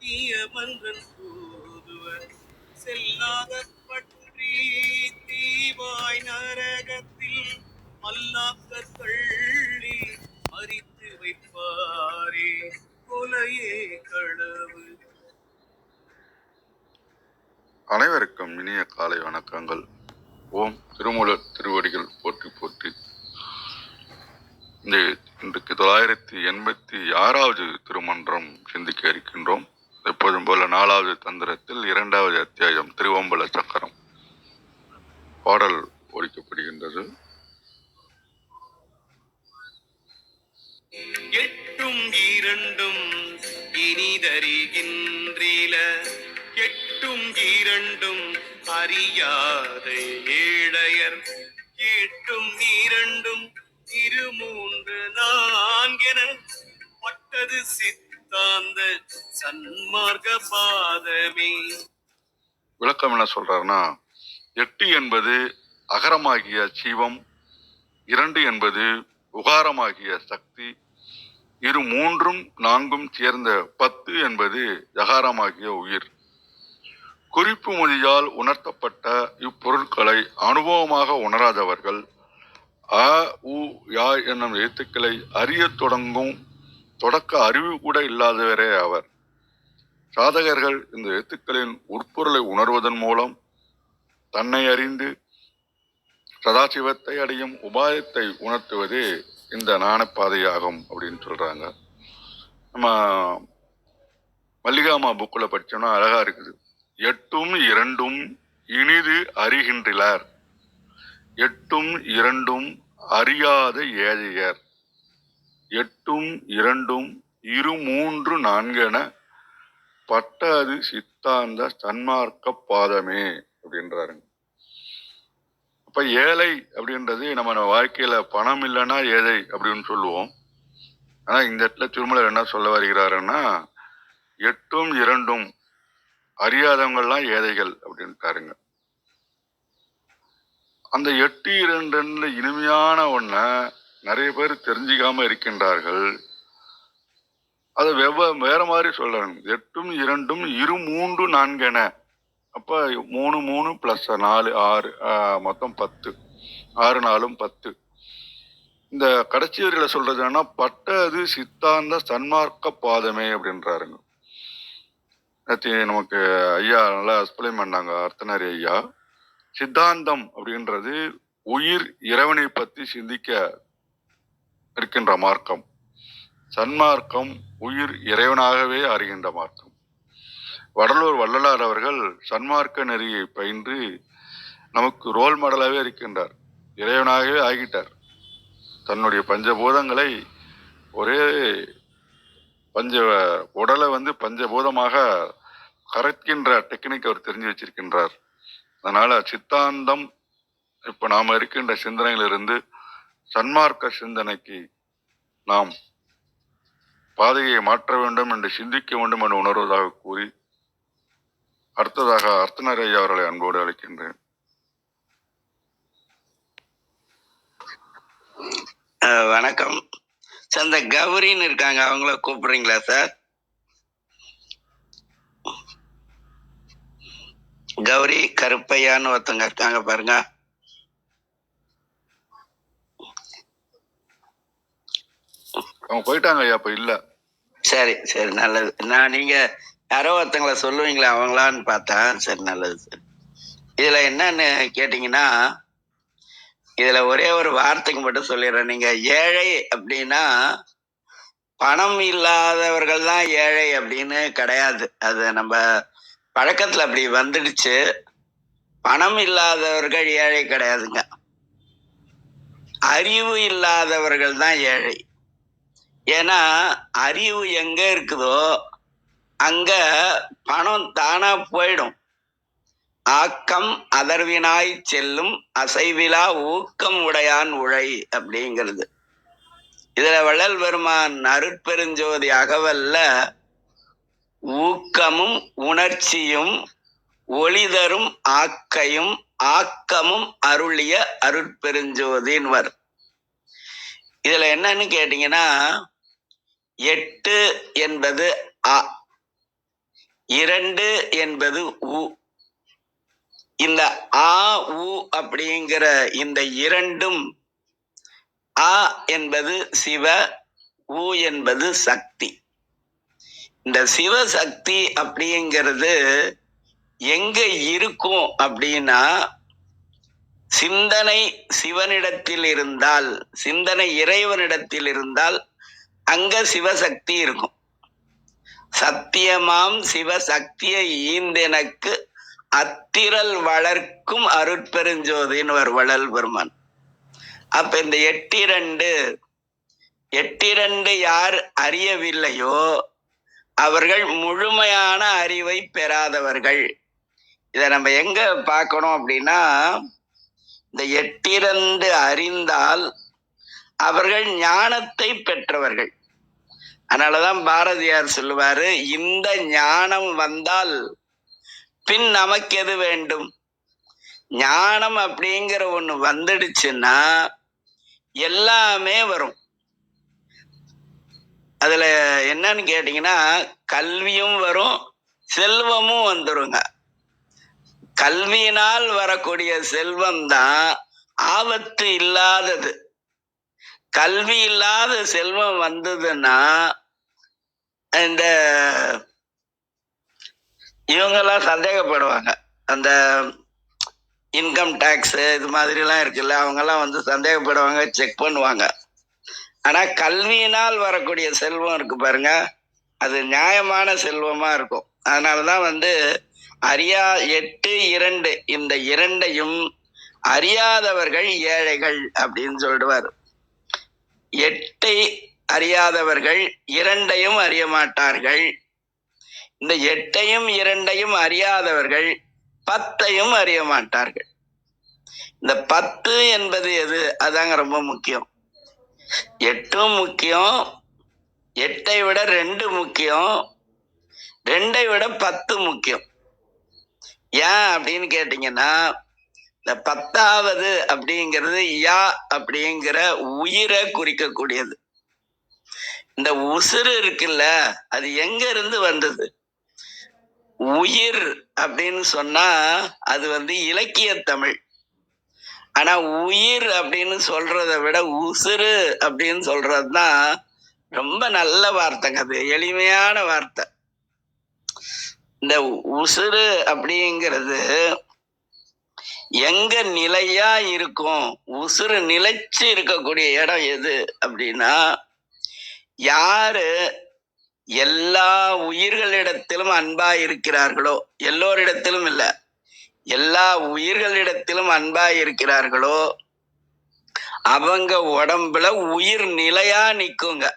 தீயமன்றன் செல்லாத பற்றி தீவாய் நரகத்தில் மல்லாக்க அரித்து வைப்பாரே கொலையே களவு. அனைவருக்கும் இனிய காலை வணக்கங்கள். ஓம் திருமூலர் திருவடிகள் போற்றி போற்றி. இந்த இன்றைக்கு தொள்ளாயிரத்தி எண்பத்தி ஆறாவது திருமன்றம் சிந்திக்க இருக்கின்றோம். எப்போதும் போல நாலாவது தந்திரத்தில் இரண்டாவது அத்தியாயம் திருவம்பல சக்கரம் பாடல் ஒழிக்கப்படுகின்றது எட்டும் இரண்டும் இனிதறிகின்றில. எட்டும் இரண்டும் அறியாத ஏழையர். எட்டும் இரண்டும் இருமூன்று நான்கென பட்டது சித்தாந்த சன்மார்க்க பாதமே. விளக்கம் என்ன சொல்றாருன்னா எட்டு என்பது அகரமாகிய சீவம் இரண்டு என்பது உகாரமாகிய சக்தி இரு மூன்றும் நான்கும் சேர்ந்த பத்து என்பது யகாரமாகிய உயிர். குறிப்பு மொழியால் உணர்த்தப்பட்ட இப்பொருட்களை அனுபவமாக உணராதவர்கள் அ உ யா என்னும் எழுத்துக்களை அறியத் தொடங்கும் தொடக்க அறிவு கூட இல்லாதவரே அவர். சாதகர்கள் இந்த எழுத்துக்களின் உட்பொருளை உணர்வதன் மூலம் தன்னை அறிந்து சதாசிவத்தை அடையும் உபாயத்தை உணர்த்துவதே இந்த நாணப்பாதையாகும் அப்படின்னு சொல்கிறாங்க நம்ம மல்லிகாமா புக்கில் படிச்சோம்னா அழகாக இருக்குது. எட்டும் இரண்டும் இனிது அறிகின்றிலார் எட்டும் இரண்டும் அறியாத ஏழையர். எட்டும் இரண்டும் இரு மூன்று நான்கென பட்டது சித்தாந்த சன்மார்க்க பாதமே அப்படின்றாருங்க. அப்ப ஏழை அப்படின்றது நம்ம நம்ம வாழ்க்கையில பணம் இல்லைன்னா ஏழை அப்படின்னு சொல்லுவோம். ஆனா இந்த இடத்துல திருமலர் என்ன சொல்ல வருகிறாருன்னா எட்டும் இரண்டும் அறியாதவங்கள்லாம் ஏழைகள் அப்படின்ட்டாருங்க. அந்த எட்டு இரண்டு இனிமையான ஒன்றை நிறைய பேர் தெரிஞ்சுக்காம இருக்கின்றார்கள். அதை வெவ்வ வேற மாதிரி சொல்லணும். எட்டும் இரண்டும் இரு மூன்று நான்கென அப்போ மூணு மூணு ப்ளஸ் நாலு ஆறு மொத்தம் பத்து. ஆறு நாலும் பத்து. இந்த கடைசி சொல்கிறது சொல்றது என்னன்னா பட்டது சித்தாந்த சன்மார்க்க பாதமே அப்படின்றாருங்க. நேற்று நமக்கு ஐயா நல்லா எக்ஸ்பிளைன் பண்ணாங்க அர்த்தனாரி ஐயா. சித்தாந்தம் அப்படின்றது உயிர் இறைவனை பற்றி சிந்திக்க இருக்கின்ற மார்க்கம். சன்மார்க்கம் உயிர் இறைவனாகவே அறிகின்ற மார்க்கம். வடலூர் வள்ளலார் அவர்கள் சன்மார்க்க நெறியை பயின்று நமக்கு ரோல் மாடலாகவே இருக்கின்றார். இறைவனாகவே ஆகிட்டார். தன்னுடைய பஞ்சபூதங்களை ஒரே பஞ்ச உடலை வந்து பஞ்சபூதமாக கரைக்கின்ற டெக்னிக் அவர் தெரிஞ்சு வச்சிருக்கின்றார். அதனால சித்தாந்தம் இப்ப நாம் இருக்கின்ற சிந்தனையிலிருந்து சன்மார்க்க சிந்தனைக்கு நாம் பாதையை மாற்ற வேண்டும் என்று சிந்திக்க வேண்டும் என்று உணர்வதாக கூறி அடுத்ததாக அர்த்தனர் ஐயா அவர்களை அன்போடு அழைக்கின்றேன். வணக்கம். சார் இந்த கௌரின்னு இருக்காங்க. அவங்கள கூப்பிடுறீங்களா சார்? கௌரி கருப்பையான்னு ஒருத்தங்க இருக்காங்க பாருங்க. அவங்க போயிட்டாங்க ஐயா இப்ப இல்ல. சரி சரி நல்லது. நான் நீங்க யாரோ ஒருத்தங்கள சொல்லுவீங்களா அவங்களான்னு பார்த்தேன் சரி நல்லது சார். இதுல என்னன்னு கேட்டீங்கன்னா இதுல ஒரே ஒரு வார்த்தைக்கு மட்டும் சொல்லிடுறேன். நீங்க ஏழை அப்படின்னா பணம் இல்லாதவர்கள் தான் ஏழை அப்படின்னு கிடையாது. அது நம்ம பழக்கத்தில் அப்படி வந்துடுச்சு. பணம் இல்லாதவர்கள் ஏழை கிடையாதுங்க. அறிவு இல்லாதவர்கள் தான் ஏழை. ஏன்னா அறிவு எங்க இருக்குதோ அங்க பணம் தானா போயிடும். ஆக்கம் அதர்வினாய் செல்லும் அசைவிலா ஊக்கம் உடையான் உழை அப்படிங்கிறது. இதுல வள்ளல் பெருமான் அருட்பெருஞ்சோதி அகவல்ல ஊக்கமும் உணர்ச்சியும் ஒளிதரும் ஆக்கையும் ஆக்கமும் அருளிய அருட்பெருஞ்சோதின்வர். இதுல என்னன்னு கேட்டீங்கன்னா எட்டு என்பது அ இரண்டு என்பது உ. இந்த ஆ உ அப்படிங்கிற இந்த இரண்டும் ஆ என்பது சிவ உ என்பது சக்தி. இந்த சிவசக்தி அப்படிங்கிறது எங்க இருக்கும் அப்படின்னா சிந்தனை சிவனிடத்தில் இருந்தால் சிந்தனை இறைவனிடத்தில் இருந்தால் அங்க சிவசக்தி இருக்கும். சத்தியமாம் சிவசக்தியை ஈந்தெனக்கு அத்திரல் வளர்க்கும் அருட்பெருஞ்சோதின்னு ஒரு வளல் பெருமான். அப்ப இந்த எட்டிரண்டு எட்டிரண்டு யார் அறியவில்லையோ அவர்கள் முழுமையான அறிவை பெறாதவர்கள். இதை நம்ம எங்க பார்க்கணும் அப்படின்னா இந்த எட்டிரண்டு அறிந்தால் அவர்கள் ஞானத்தை பெற்றவர்கள். அதனாலதான் பாரதியார் சொல்லுவாரு இந்த ஞானம் வந்தால் பின் நமக்கு எது வேண்டும்? ஞானம் அப்படிங்கிற ஒண்ணு வந்துடுச்சுன்னா எல்லாமே வரும். அதுல என்னன்னு கேட்டீங்கன்னா கல்வியும் வரும் செல்வமும் வந்துருங்க. கல்வியினால் வரக்கூடிய செல்வம் தான் ஆபத்து இல்லாதது. கல்வி இல்லாத செல்வம் வந்ததுன்னா இந்த இவங்கெல்லாம் சந்தேகப்படுவாங்க. அந்த இன்கம் டேக்ஸ் இது மாதிரிலாம் இருக்குல்ல அவங்கெல்லாம் வந்து சந்தேகப்படுவாங்க செக் பண்ணுவாங்க. ஆனா கல்வியினால் வரக்கூடிய செல்வம் இருக்கு பாருங்க. அது நியாயமான செல்வமா இருக்கும். அதனாலதான் வந்து அறியா எட்டு இரண்டு இந்த இரண்டையும் அறியாதவர்கள் ஏழைகள் அப்படின்னு சொல்லிடுவார் எட்டை அறியாதவர்கள் இரண்டையும் அறிய மாட்டார்கள். இந்த எட்டையும் இரண்டையும் அறியாதவர்கள் பத்தையும் அறிய மாட்டார்கள். இந்த பத்து என்பது எது? அதாங்க ரொம்ப முக்கியம். எட்டும் முக்கியம் எட்டை விட ரெண்டு முக்கியம் ரெண்டை விட பத்து முக்கியம். ஏன் அப்படின்னு கேட்டீங்கன்னா இந்த பத்தாவது அப்படிங்கிறது யா அப்படிங்கிற உயிரை குறிக்கக்கூடியது. இந்த உசுறு இருக்குல்ல அது எங்க இருந்து வந்தது? உயிர் அப்படின்னு சொன்னா அது வந்து இலக்கிய தமிழ். ஆனா உயிர் அப்படின்னு சொல்றத விட உசுறு அப்படின்னு சொல்றதுதான் ரொம்ப நல்ல வார்த்தைங்க அது எளிமையான வார்த்தை. இந்த உசுறு அப்படிங்கிறது எங்க நிலையா இருக்கும் உசுறு நிலைச்சு இருக்கக்கூடிய இடம் எது அப்படின்னா யாரு எல்லா உயிர்களிடத்திலும் அன்பா இருக்கிறார்களோ எல்லோரிடத்திலும் இல்லை. எல்லா உயிர்களிடத்திலும் அன்பா இருக்கிறார்களோ அவங்க உடம்புல உயிர் நிலையா நிக்குங்க.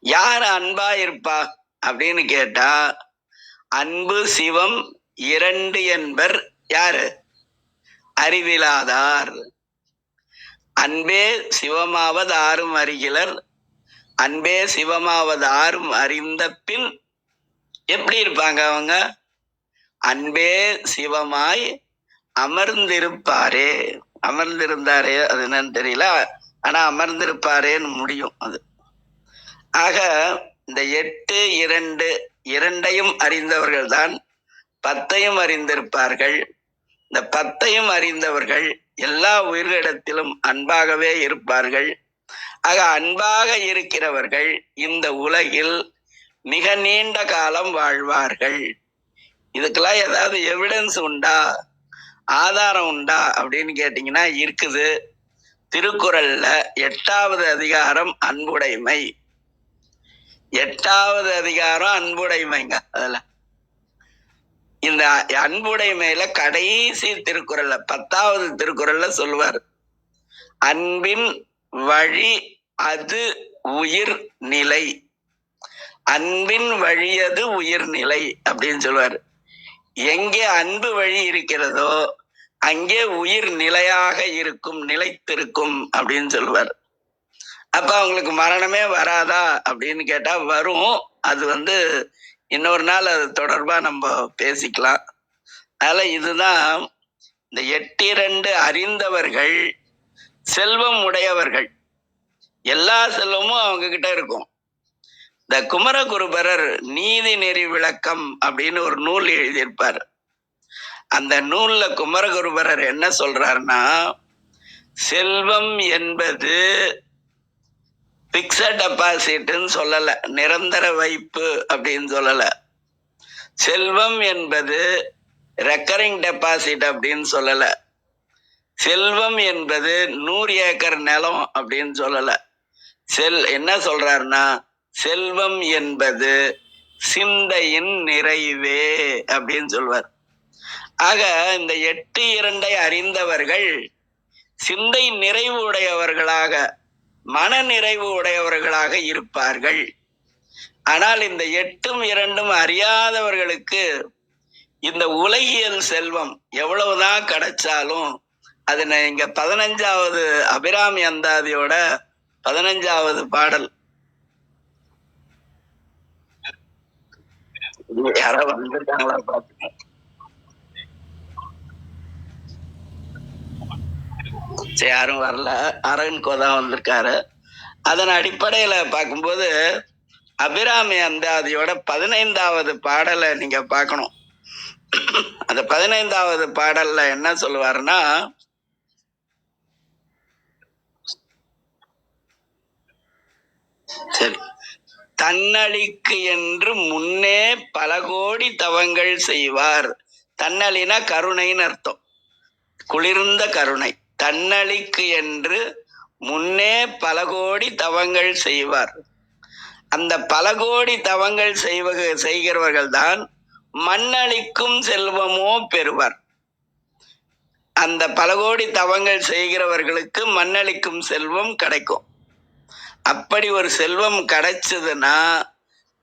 யார் அன்பா இருப்பா அப்படின்னு கேட்டா அன்பு சிவம் இரண்டு என்பர் யாரு? அறிவிலாதார். அன்பே சிவமாவது ஆறும் அறிகிலர் அன்பே சிவமாவது ஆறும் அறிந்த பின் எப்படி இருப்பாங்க அவங்க? அன்பே சிவமாய் அமர்ந்திருப்பாரே. அமர்ந்திருந்தாரே அது என்னன்னு தெரியல. ஆனா அமர்ந்திருப்பாரேன்னு முடியும் அது. ஆக இந்த எட்டு இரண்டு இரண்டையும் அறிந்தவர்கள் தான் பத்தையும் அறிந்திருப்பார்கள். இந்த பத்தையும் அறிந்தவர்கள் எல்லா உயிர்களிடத்திலும் அன்பாகவே இருப்பார்கள். ஆக அன்பாக இருக்கிறவர்கள் இந்த உலகில் மிக நீண்ட காலம் வாழ்வார்கள். இதுக்கெல்லாம் ஏதாவது எவிடன்ஸ் உண்டா? ஆதாரம் உண்டா? அப்படின்னு கேட்டிங்கன்னா இருக்குது. திருக்குறள்ல எட்டாவது அதிகாரம் அன்புடைமை. எட்டாவது அதிகாரம் அன்புடைமைங்க அதுல. இந்த அன்புடைமையில கடைசி திருக்குறள்ல பத்தாவது திருக்குறள்ல சொல்லுவார். அன்பின் வழி அது உயிர் நிலை. அன்பின் வழியது உயிர்நிலை அப்படின்னு சொல்லுவார். எங்கே அன்பு வழி இருக்கிறதோ அங்கே உயிர் நிலையாக இருக்கும் நிலைத்திருக்கும் அப்படின்னு சொல்லுவார் அப்ப அவங்களுக்கு மரணமே வராதா அப்படின்னு கேட்டா வரும். அது வந்து இன்னொரு நாள் அது தொடர்பா நம்ம பேசிக்கலாம். அதனால இதுதான் இந்த எட்டிரண்டு அறிந்தவர்கள் செல்வம் உடையவர்கள். எல்லா செல்வமும் அவங்க கிட்ட இருக்கும். இந்த குமரகுருபரர் நீதி நெறி விளக்கம் அப்படின்னு ஒரு நூல் எழுதியிருப்பார். அந்த நூல்ல குமரகுருபரர் என்ன சொல்றாருன்னா செல்வம் என்பது பிக்சட் டெபாசிட்னு சொல்லல நிரந்தர வைப்பு அப்படின்னு சொல்லல. செல்வம் என்பது ரெக்கரிங் டெபாசிட் அப்படின்னு சொல்லல. செல்வம் என்பது நூறு ஏக்கர் நிலம் அப்படின்னு சொல்லல. செல் என்ன சொல்றாருன்னா செல்வம் என்பது சிந்தையின் நிறைவே அப்படின்னு சொல்வார். ஆக இந்த எட்டு இரண்டை அறிந்தவர்கள் சிந்தை நிறைவு உடையவர்களாக மன நிறைவு உடையவர்களாக இருப்பார்கள். ஆனால் இந்த எட்டும் இரண்டும் அறியாதவர்களுக்கு இந்த உலகியல் செல்வம் எவ்வளவுதான் கிடைச்சாலும் அது இங்க பதினஞ்சாவது அபிராமி அந்தாதியோட பதினஞ்சாவது பாடல். யாரோ வந்திருக்காங்களா பாத்துங்க சரி யாரும் வரல. அரவிந்த் கோதான் வந்திருக்காரு. அதன் அடிப்படையில பார்க்கும்போது அபிராமி அந்தாதியோட பதினைந்தாவது பாடலை நீங்க பார்க்கணும். அந்த பதினைந்தாவது பாடல்ல என்ன சொல்லுவாருன்னா சரி. தன்னழிக்கு என்று முன்னே பல கோடி தவங்கள் செய்வார். தன்னழினா கருணைன்னு அர்த்தம். குளிர்ந்த கருணை. தன்னழிக்கு என்று முன்னே பல கோடி தவங்கள் செய்வார். அந்த பல கோடி தவங்கள் செய்வக செய்கிறவர்கள் தான் மண்ணளிக்கும் செல்வமோ பெறுவர். அந்த பல கோடி தவங்கள் செய்கிறவர்களுக்கு மண்ணளிக்கும் செல்வம் கிடைக்கும். அப்படி ஒரு செல்வம் கிடைச்சதுன்னா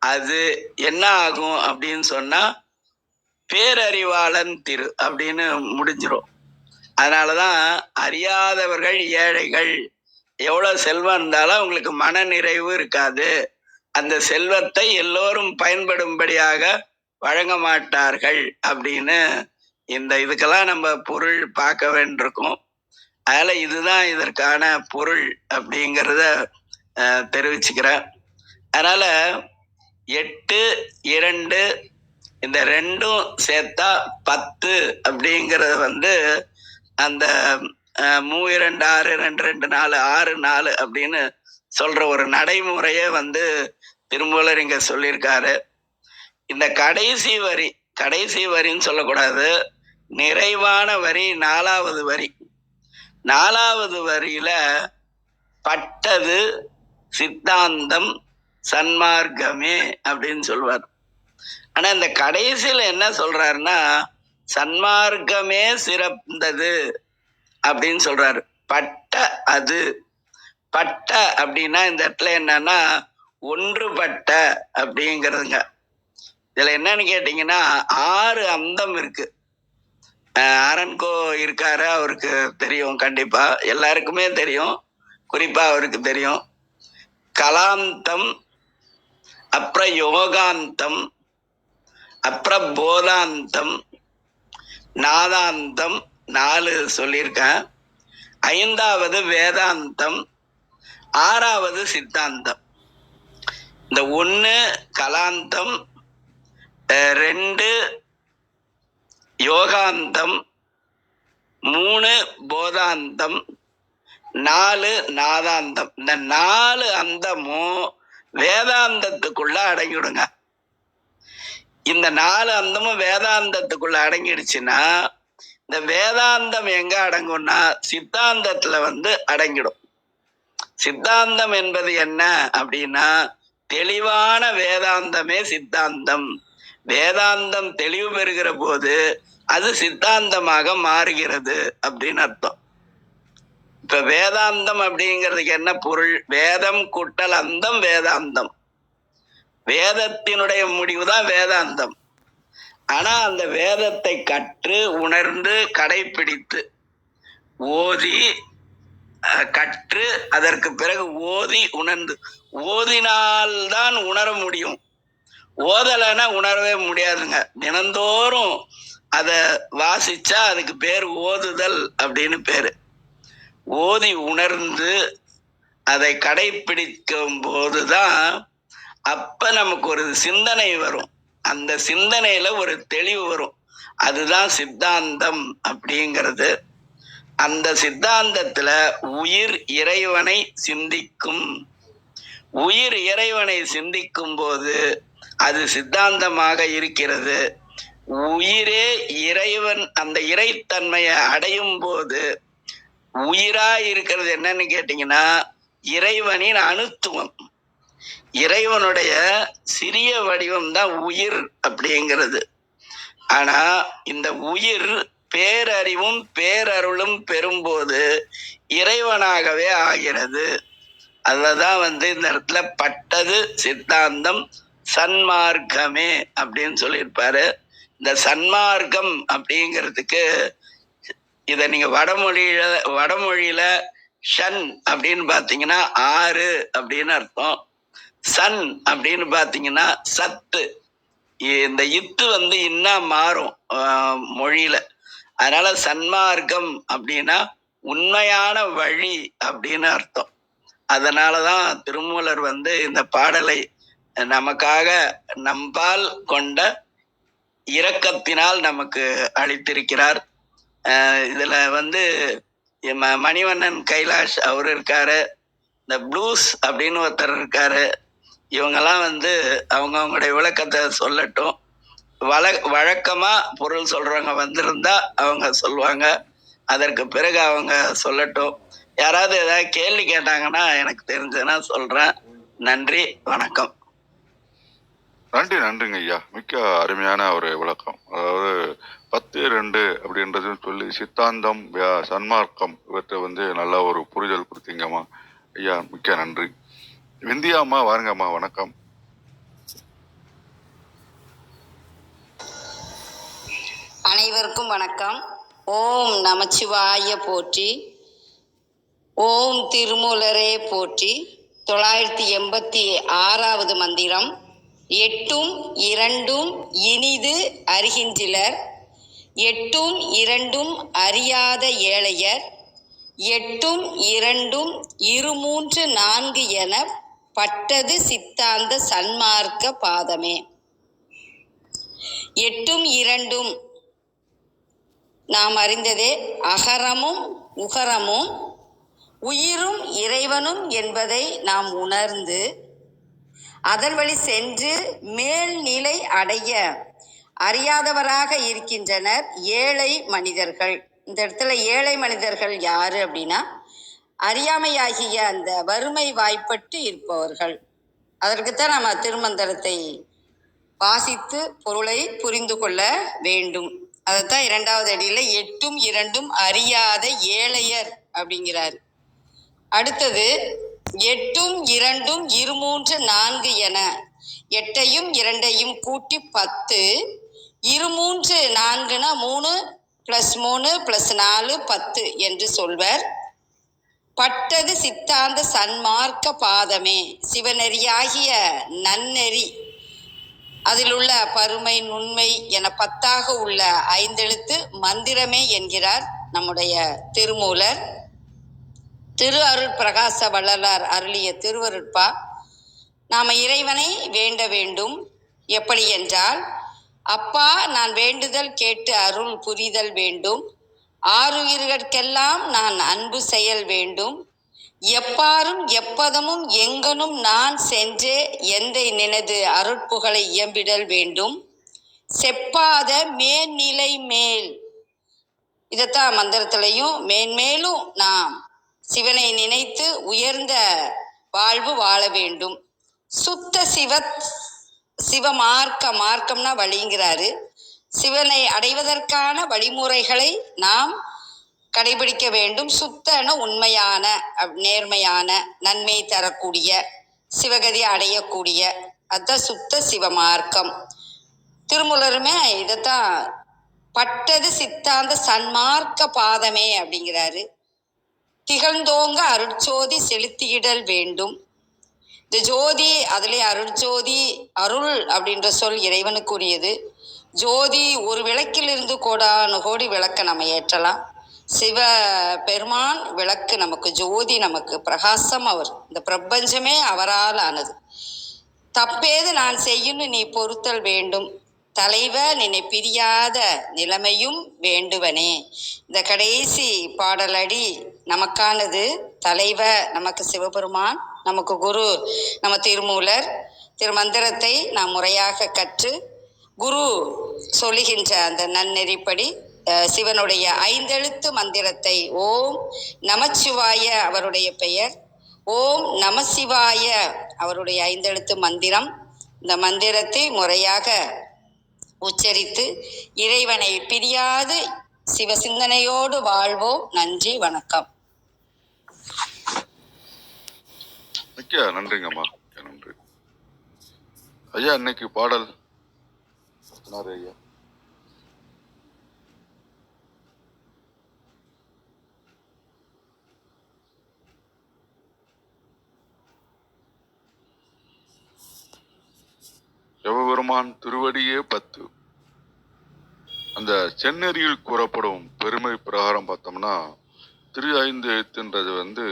அது என்ன ஆகும் அப்படின்னு சொன்னா பேரறிவாளன் திரு அப்படின்னு முடிஞ்சிடும் அதனாலதான் அறியாதவர்கள் ஏழைகள் எவ்வளவு செல்வம் இருந்தாலும் அவங்களுக்கு மன நிறைவு இருக்காது. அந்த செல்வத்தை எல்லோரும் பயன்படும்படியாக வழங்க மாட்டார்கள் அப்படின்னு இந்த இதுக்கெல்லாம் நம்ம பொருள் பார்க்க வேண்டியிருக்கோம். அதனால இதுதான் இதற்கான பொருள் அப்படிங்கிறத தெரிவிச்சுக்கிறேன். அதனால எட்டு இரண்டு இந்த ரெண்டும் சேர்த்தா பத்து அப்படிங்கிறது வந்து அந்த மூ இரண்டு ஆறு ரெண்டு ரெண்டு நாலு ஆறு நாலு அப்படின்னு சொல்ற ஒரு நடைமுறையை வந்து திருமூலர் இங்க சொல்லியிருக்காரு. இந்த கடைசி வரி கடைசி வரின்னு சொல்லக்கூடாது. நிறைவான வரி நாலாவது வரி. நாலாவது வரியில பட்டது சித்தாந்தம் சன்மார்க்கமே அப்படின்னு சொல்வார். ஆனா இந்த கடைசியில என்ன சொல்றாருன்னா சன்மார்க்கமே சிறந்தது அப்படின்னு சொல்றாரு. பட்ட அது. பட்ட அப்படின்னா இந்த இடத்துல என்னன்னா ஒன்றுபட்ட அப்படிங்கிறதுங்க. இதுல என்னன்னு கேட்டீங்கன்னா ஆறு அந்தம் இருக்கு. அரண்கோ இருக்காரு அவருக்கு தெரியும் கண்டிப்பா. எல்லாருக்குமே தெரியும். குறிப்பா அவருக்கு தெரியும். கலாந்தம் அப்புறம் யோகாந்தம் அப்புறம் போதாந்தம் நாதாந்தம் நாலு சொல்லியிருக்கேன். ஐந்தாவது வேதாந்தம் ஆறாவது சித்தாந்தம். இந்த ஒன்று கலாந்தம் ரெண்டு யோகாந்தம் மூணு போதாந்தம் நாலு நாதாந்தம். இந்த நாலு அந்தமும் வேதாந்தத்துக்குள்ள அடங்கிடுங்க. இந்த நாலு அந்தமும் வேதாந்தத்துக்குள்ள அடங்கிடுச்சுன்னா இந்த வேதாந்தம் எங்க அடங்கும்னா சித்தாந்தத்துல வந்து அடங்கிடும். சித்தாந்தம் என்பது என்ன அப்படின்னா தெளிவான வேதாந்தமே சித்தாந்தம். வேதாந்தம் தெளிவு பெறுகிற போது அது சித்தாந்தமாக மாறுகிறது அப்படின்னு அர்த்தம். இப்ப வேதாந்தம் அப்படிங்கிறதுக்கு என்ன பொருள்? வேதம் குட்டல் அந்தம் வேதாந்தம். வேதத்தினுடைய முடிவுதான் வேதாந்தம். ஆனா அந்த வேதத்தை கற்று உணர்ந்து கடைபிடித்து ஓதி கற்று அதற்கு பிறகு ஓதி உணர்ந்து. ஓதினால்தான் உணர முடியும். ஓதலைன்னா உணரவே முடியாதுங்க. தினந்தோறும் அதை வாசிச்சா அதுக்கு பேர் ஓதுதல் அப்படின்னு பேரு. ஓதி உணர்ந்து அதை கடைபிடிக்கும் போதுதான் அப்ப நமக்கு ஒரு சிந்தனை வரும். அந்த சிந்தனையில ஒரு தெளிவு வரும். அதுதான் சித்தாந்தம் அப்படிங்கிறது. அந்த சித்தாந்தத்துல உயிர் இறைவனை சிந்திக்கும். உயிர் இறைவனை சிந்திக்கும் போது அது சித்தாந்தமாக இருக்கிறது. உயிரே இறைவன் அந்த இறைத்தன்மையை அடையும் போது உயிரா இருக்கிறது என்னன்னு கேட்டீங்கன்னா இறைவனின் அணுத்துவம். இறைவனுடைய சிறிய வடிவம் தான் உயிர் அப்படிங்கிறது. ஆனா இந்த உயிர் பேரறிவும் பேரருளும் பெறும்போது இறைவனாகவே ஆகிறது. அதுதான் வந்து இந்த இடத்துல பட்டது சித்தாந்தம் சன்மார்க்கமே அப்படின்னு சொல்லியிருப்பாரு. இந்த சன்மார்க்கம் அப்படிங்கிறதுக்கு இதை நீங்கள் வடமொழியில் வடமொழியில் ஷன் அப்படின்னு பார்த்தீங்கன்னா ஆறு அப்படின்னு அர்த்தம். சன் அப்படின்னு பார்த்தீங்கன்னா சத்து. இந்த இத்து வந்து இன்னும் மாறும் மொழியில. அதனால சன்மார்க்கம் அப்படின்னா உண்மையான வழி அப்படின்னு அர்த்தம். அதனாலதான் திருமூலர் வந்து இந்த பாடலை நமக்காக நம்பால் கொண்ட இரக்கத்தினால் நமக்கு அளித்திருக்கிறார். இதில் வந்து மணிவண்ணன் கைலாஷ் அவர் இருக்காரு. இந்த ப்ளூஸ் அப்படின்னு ஒருத்தர் இருக்காரு. இவங்கெல்லாம் வந்து அவங்க அவங்களுடைய விளக்கத்தை சொல்லட்டும். வழ வழக்கமாக பொருள் சொல்கிறவங்க வந்திருந்தா அவங்க சொல்லுவாங்க. அதற்கு பிறகு அவங்க சொல்லட்டும். யாராவது ஏதாவது கேள்வி கேட்டாங்கன்னா எனக்கு தெரிஞ்சதுன்னா சொல்கிறேன் நன்றி வணக்கம். நன்றி நன்றிங்க ஐயா. மிக்க அருமையான ஒரு விளக்கம். அதாவது பத்து ரெண்டு அப்படின்றது சொல்லி சித்தாந்தம் சன்மார்க்கம் இவற்றை வந்து நல்ல ஒரு புரிதல் கொடுத்தீங்கம்மா. ஐயா மிக்க நன்றி. விந்தியாம்மா வாருங்கம்மா வணக்கம். அனைவருக்கும் வணக்கம். ஓம் நமச்சிவாய போற்றி. ஓம் திருமூலரே போற்றி. தொள்ளாயிரத்தி எண்பத்தி ஆறாவது மந்திரம். எட்டும் இரண்டும் இனிது அறிகின்றனர். எட்டும் இரண்டும் அறியாத ஏழையர் எட்டும் இரண்டும் இருமூன்று நான்கு என பட்டது சித்தாந்த சன்மார்க்க பாதமே. எட்டும் இரண்டும் நாம் அறிந்ததே அகரமும் உகரமும் உயிரும் இறைவனும் என்பதை நாம் உணர்ந்து அதன் வழி சென்று மேல்நிலை அடைய அறியாதவராக இருக்கின்றனர் ஏழை மனிதர்கள். இந்த இடத்துல ஏழை மனிதர்கள் யாரு அப்படின்னா அறியாமையாகிய அந்த வறுமை வாய்ப்பட்டு இருப்பவர்கள். அதற்குத்தான் நம்ம திருமந்திரத்தை வாசித்து பொருளை புரிந்து கொள்ள வேண்டும். அதைத்தான் இரண்டாவது அடியில் எட்டும் இரண்டும் அறியாத ஏழையர் அப்படிங்கிறார். அடுத்தது எட்டும் இரண்டும் இருமூன்று நான்கு என எட்டையும் இரண்டையும் கூட்டி பத்து இரு மூன்று நான்குனா மூணு பிளஸ் மூணு பிளஸ் நாலு பத்து என்று சொல்வர். பட்டது சித்தாந்த சன்மார்க்க பாதமே. சிவநெறியாகிய நன்னெறி. அதில் உள்ள பருமை நுண்மை என பத்தாக உள்ள ஐந்தெழுத்து மந்திரமே என்கிறார் நம்முடைய திருமூலர். திரு அருள் பிரகாச வள்ளலார் அருளிய திருவருட்பா. நாம இறைவனை வேண்ட வேண்டும். எப்படி என்றால் அப்பா நான் வேண்டுதல் கேட்டு அருள் புரிதல் வேண்டும். ஆறுயிர்கட்கெல்லாம் நான் அன்பு செயல் வேண்டும். எப்பாரும் எப்பதமும் எங்கனும் நான் சென்றே எந்தை நினது அருட்புகழை இயம்பிடல் வேண்டும். செப்பாத மேல்நிலை மேல். இதைத்தான் மந்திரத்திலையும் மேன்மேலும் நாம் சிவனை நினைத்து உயர்ந்த வாழ்வு வாழ வேண்டும். சுத்த சிவ சிவமார்க்க மார்க்கம்னா வழிங்கிறாரு. சிவனை அடைவதற்கான வழிமுறைகளை நாம் கடைபிடிக்க வேண்டும். சுத்தன உண்மையான அப்- நேர்மையான நன்மை தரக்கூடிய சிவகதி அடையக்கூடிய அதுதான் சுத்த சிவமார்க்கம் திருமூலருமே இதைத்தான் பட்டது சித்தாந்த சன்மார்க்க பாதமே அப்படிங்கிறாரு. திகழ்ந்தோங்க அருட்சோதி செலுத்தியிடல் வேண்டும். இந்த ஜோதி அருண் ஜோதி அருள் அப்படின்ற சொல் இறைவனுக்குரியது. ஜோதி ஒரு விளக்கிலிருந்து கோடானு கோடி விளக்கை நம்ம ஏற்றலாம். சிவ பெருமான் விளக்கு நமக்கு ஜோதி நமக்கு பிரகாசம் அவர். இந்த பிரபஞ்சமே அவரால் ஆனது. தப்பேது நான் செய்யுன்னு நீ பொறுத்தல் வேண்டும். தலைவ நினை பிரியாத நிலைமையும் வேண்டுவனே. இந்த கடைசி பாடலடி நமக்கானது தலைவ நமக்கு சிவபெருமான் நமக்கு குரு நம்ம திருமூலர். திருமந்திரத்தை நாம் முறையாக கற்று குரு சொல்லுகின்ற அந்த நன்னெறிப்படி சிவனுடைய ஐந்தெழுத்து மந்திரத்தை ஓம் நமச்சிவாய அவருடைய பெயர். ஓம் நமசிவாய அவருடைய ஐந்தெழுத்து மந்திரம். இந்த மந்திரத்தை முறையாக உச்சரித்து இறைவனை பிரியாது சிவசிந்தனையோடு வாழ்வோம். நன்றி வணக்கம். மிக்க நன்றிங்கம்மா. நன்றி. ஐயா இன்னைக்கு பாடல். ஐயா. சிவபெருமான் திருவடியே பத்து. அந்த செந்நெறியில் கூறப்படும் பெருமை பிரகாரம் பார்த்தோம்னா திரு ஐந்து எழுத்துன்றது வந்து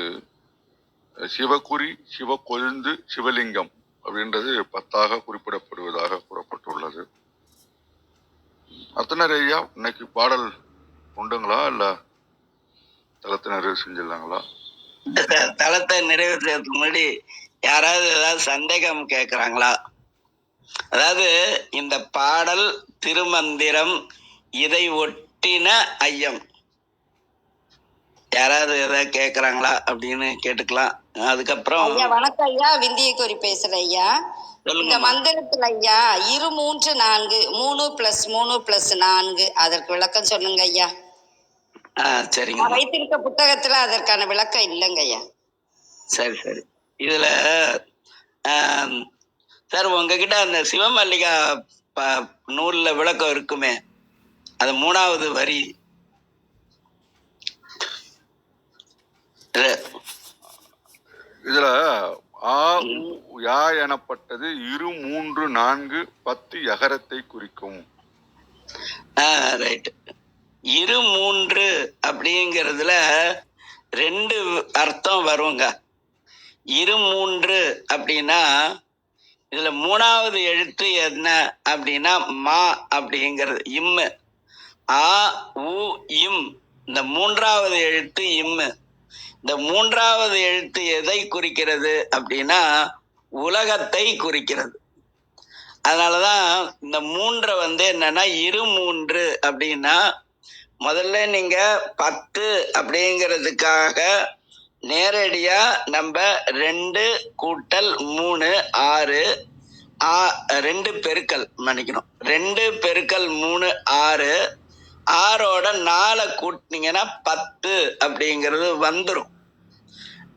சிவகுரி சிவக்கொழுந்து சிவலிங்கம் அப்படின்றது பத்தாக குறிப்பிடப்படுவதாக கூறப்பட்டுள்ளது. அத்தனர் ஐயா இன்னைக்கு பாடல் உண்டுங்களா இல்ல தளத்தை நிறைவு செஞ்சிடலாங்களா? தளத்தை நிறைவேற்றுறதுக்கு முன்னாடி யாராவது ஏதாவது சந்தேகம் கேட்குறாங்களா அதாவது இந்த பாடல் திருமந்திரம் இதை ஒட்டின ஐயம். யாராவது ஏதாவது கேட்குறாங்களா அப்படின்னு கேட்டுக்கலாம். அதுக்கப்புறம் வணக்கம் ஐயா. விந்திய கோரி பேசுறேன் ஐயா. இந்த மந்திரத்துல ஐயா இரு மூன்று நான்கு மூணு பிளஸ் மூணு பிளஸ் நான்கு. அதற்கு விளக்கம் சொல்லுங்க ஐயா. சரிங்க வைத்திருக்க புத்தகத்துல அதற்கான விளக்கம் இல்லைங்க ஐயா. சரி சரி. இதுல சார் உங்ககிட்ட அந்த சிவமல்லிகா நூல்ல விளக்கம் இருக்குமே. அது மூணாவது வரி. இது, இதுல ஆ யா எனப்பட்டது இரு மூன்று நான்கு பத்து யகரத்தை குறிக்கும். ரைட் இரு மூன்று அப்படிங்கிறதுல ரெண்டு அர்த்தம் வருங்க. இரு மூன்று அப்படின்னா இதுல மூணாவது எழுத்து என்ன அப்படின்னா மா அப்படிங்கிறது இம்மு. ஆ உ இம். இந்த மூன்றாவது எழுத்து இம்மு இந்த மூன்றாவது எழுத்து எதை குறிக்கிறது அப்படின்னா உலகத்தை குறிக்கிறது. அதனாலதான் இந்த மூன்றை வந்து என்னன்னா இரு மூன்று அப்படின்னா முதல்ல நீங்க பத்து அப்படிங்கிறதுக்காக நேரடியா நம்ம ரெண்டு கூட்டல் மூணு ஆறு ஆ ரெண்டு பெருக்கல் மன்னிக்கணும். ரெண்டு பெருக்கல் மூணு ஆறு ஆறோட நாலை கூட்டினீங்கன்னா பத்து அப்படிங்கிறது வந்துடும்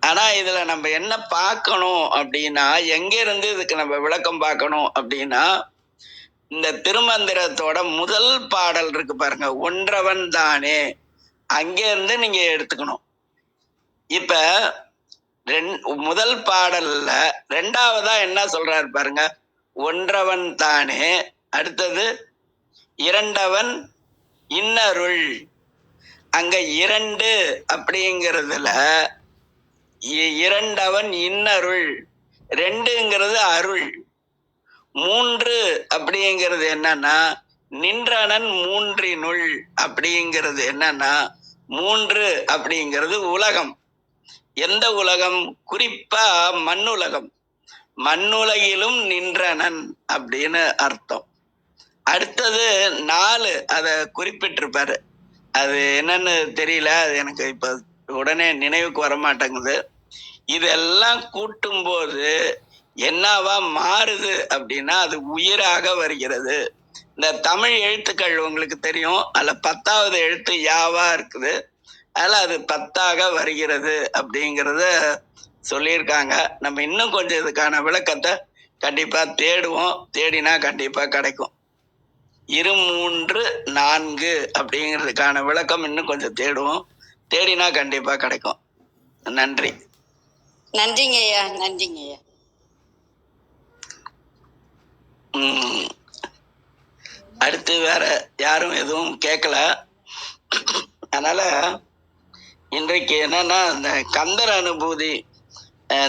ஆனா இதுல நம்ம என்ன பார்க்கணும் அப்படின்னா எங்க இருந்து இதுக்கு நம்ம விளக்கம் பார்க்கணும் அப்படின்னா இந்த திருமந்திரத்தோட முதல் பாடல் இருக்கு பாருங்க ஒன்றவன் தானே. அங்கேருந்து நீங்க எடுத்துக்கணும். இப்ப ரெண் முதல் பாடல்ல ரெண்டாவதா என்ன சொல்றாரு பாருங்க ஒன்றவன் தானே. அடுத்தது இரண்டவன் இன்னருள். அங்க இரண்டு அப்படிங்கிறதுல இ- இரண்டவன் இன்னருள். ரெண்டுங்கிறது அருள். மூன்று அப்படிங்கிறது என்னன்னா நின்றனன் மூன்றினுள் அப்படிங்கிறது என்னன்னா மூன்று அப்படிங்கிறது உலகம். எந்த உலகம்? குறிப்பா மண்ணுலகம். மண்ணுலகிலும் நின்றனன் அப்படின்னு அர்த்தம். அடுத்தது நாலு அத குறிப்பிட்டிருப்பாரு. அது என்னன்னு தெரியல அது எனக்கு இப்ப உடனே நினைவுக்கு வர மாட்டேங்குது. இதெல்லாம் கூட்டும்போது என்னவா மாறுது அப்படின்னா அது உயிராக வருகிறது. இந்த தமிழ் எழுத்துக்கள் உங்களுக்கு தெரியும். அதுல பத்தாவது எழுத்து யாவா இருக்குது? அதில் அது பத்தாக வருகிறது அப்படிங்கிறத சொல்லியிருக்காங்க. நம்ம இன்னும் கொஞ்சம் இதுக்கான விளக்கத்தை கண்டிப்பாக தேடுவோம். தேடினா கண்டிப்பாக கிடைக்கும். இரு மூன்று நான்கு அப்படிங்கிறதுக்கான விளக்கம் இன்னும் கொஞ்சம் தேடுவோம். தேடினா கண்டிப்பா கிடைக்கும். நன்றி. நன்றிங்க ஐயா நன்றிங்க ஐயா. அடுத்து வேற யாரும் எதுவும் கேட்கல அதனால இன்றைக்கு என்னன்னா இந்த கந்தர் அனுபூதி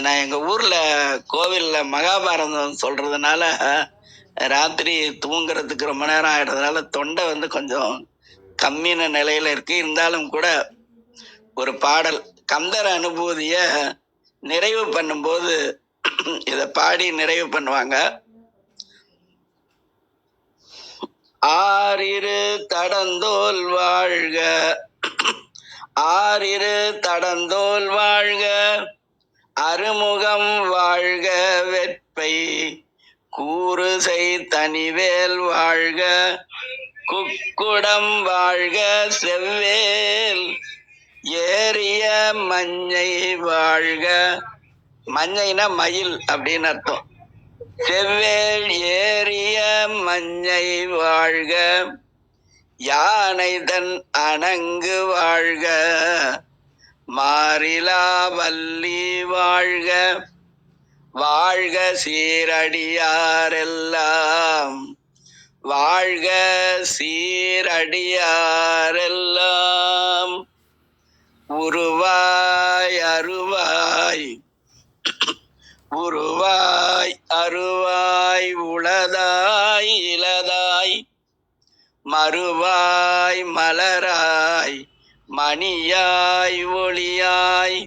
நான் எங்க ஊர்ல கோவில்ல மகாபாரதம் சொல்றதுனால ராத்திரி தூங்குறதுக்கு ரொம்ப நேரம் ஆகிடுறதுனால தொண்டை வந்து கொஞ்சம் கம்மியான நிலையில இருக்கு. இருந்தாலும் கூட ஒரு பாடல் கந்தர் அனுபூதிய நிறைவு பண்ணும்போது இதை பாடி நிறைவு பண்ணுவாங்க. ஆறிரு தடந்தோல் வாழ்க ஆறிரு தடந்தோல் வாழ்க அருமுகம் வாழ்க வெற்பை கூறுசை தனிவேல் வாழ்க குக்குடம் வாழ்க செவ்வேல். ஏறிய மஞ்சை வாழ்க. மஞ்சைனா மயில் அப்படின்னு அர்த்தம். செவ்வேல் ஏறிய மஞ்சை வாழ்க. யானை தன் அணங்கு வாழ்க. மாறிலா வள்ளி வாழ்க. வாழ்க சீரடியாரெல்லாம். வாழ்க சீரடியாரெல்லாம். உருவாய் அருவாய். உருவாய் அருவாய் உளதாய் இலதாய் மறுவாய் மலராய் மணியாய் ஒளியாய்.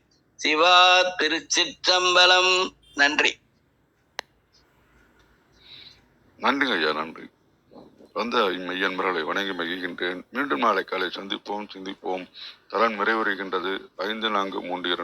சிவா திருச்சிற்றம்பலம். நன்றி. நன்றிங்க ஐயா நன்றி. வந்த இம்மையன் வணங்கி மகிழ்கின்றேன். மீண்டும் நாளை காலை சந்திப்போம் சிந்திப்போம். தரன் நிறைவுறுகின்றது. ஐந்து நான்கு மூன்று இரண்டு.